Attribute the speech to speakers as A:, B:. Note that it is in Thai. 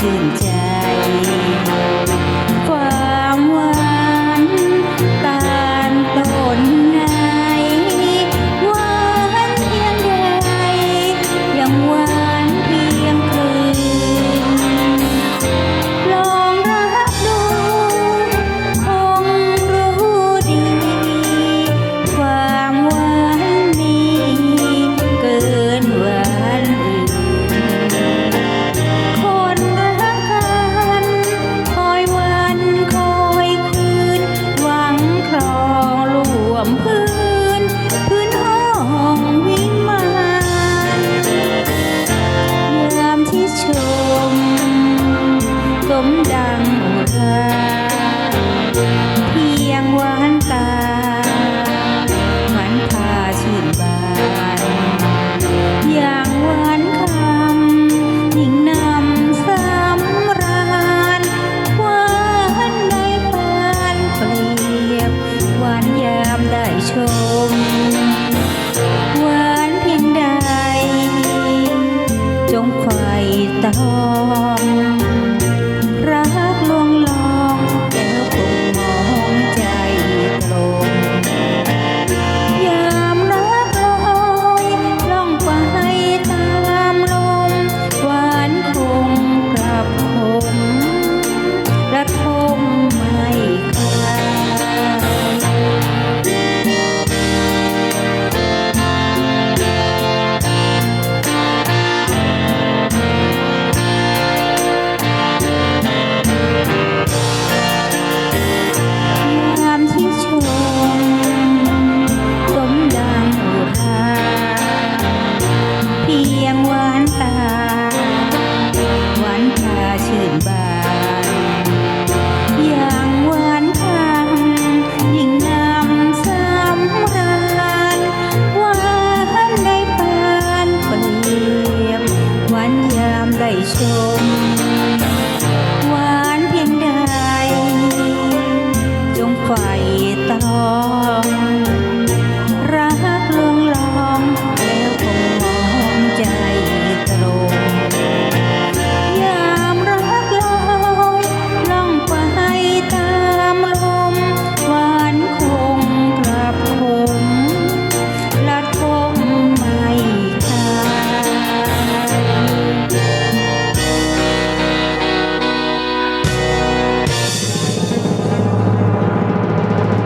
A: fairy tale. มดังอุราเพียงหวานตามันพาชื่นบานอย่างหวานคำยิ่งนำสำรานหวานได้ปานเปรียบหวานยามได้ชมหวานเพียงใดจงไฟตอ home